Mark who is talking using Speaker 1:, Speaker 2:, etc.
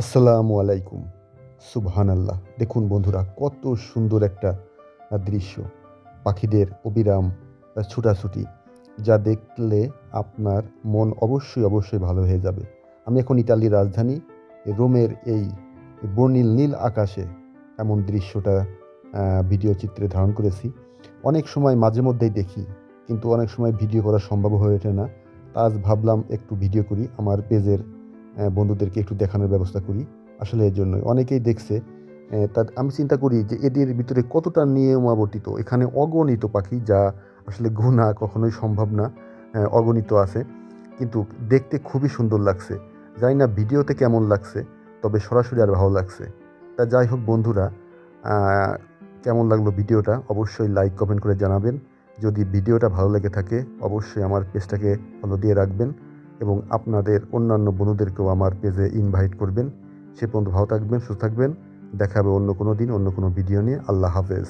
Speaker 1: আসসালামু আলাইকুম। সুবহান আল্লাহ দেখুন বন্ধুরা, কত সুন্দর একটা দৃশ্য। পাখিদের অবিরাম ছুটাছুটি, যা দেখলে আপনার মন অবশ্যই অবশ্যই ভালো হয়ে যাবে। আমি এখন ইতালির রাজধানী, রোমের এই বর্ণিল নীল আকাশে এমন দৃশ্যটা ভিডিও চিত্রে ধারণ করেছি। অনেক সময় মাঝে মধ্যেই দেখি, কিন্তু অনেক সময় ভিডিও করা সম্ভব হয়ে ওঠে না। তা আজ ভাবলাম একটু ভিডিও করি। আমার পেজের বন্ধুদেরকে একটু দেখানোর ব্যবস্থা করি। আসলে এর জন্যই অনেকেই দেখছে আহ, তা আমি চিন্তা করি যে এদের ভিতরে কতটা নিয়মাবর্তিত। এখানে অগণিত পাখি যা আসলে গোনা কখনোই সম্ভব না অগণিত আছে। কিন্তু দেখতে খুবই সুন্দর লাগছে। জানি না ভিডিওতে কেমন লাগছে তবে সরাসরি আর ভালো লাগছে। তা যাই হোক বন্ধুরা কেমন লাগল ভিডিওটা অবশ্যই লাইক কমেন্ট করে জানাবেন। যদি ভিডিওটা ভালো লেগে থাকে অবশ্যই আমার পেজটাকে ফলো দিয়ে রাখবেন। এবং আপনাদের অন্যান্য বন্ধুদেরকেও আমার পেজে ইনভাইট করবেন। সে পর্যন্ত ভালো থাকবেন, সুস্থ থাকবেন। দেখাবে অন্য কোনো দিন, অন্য কোনো ভিডিও নিয়ে। আল্লাহ হাফেজ।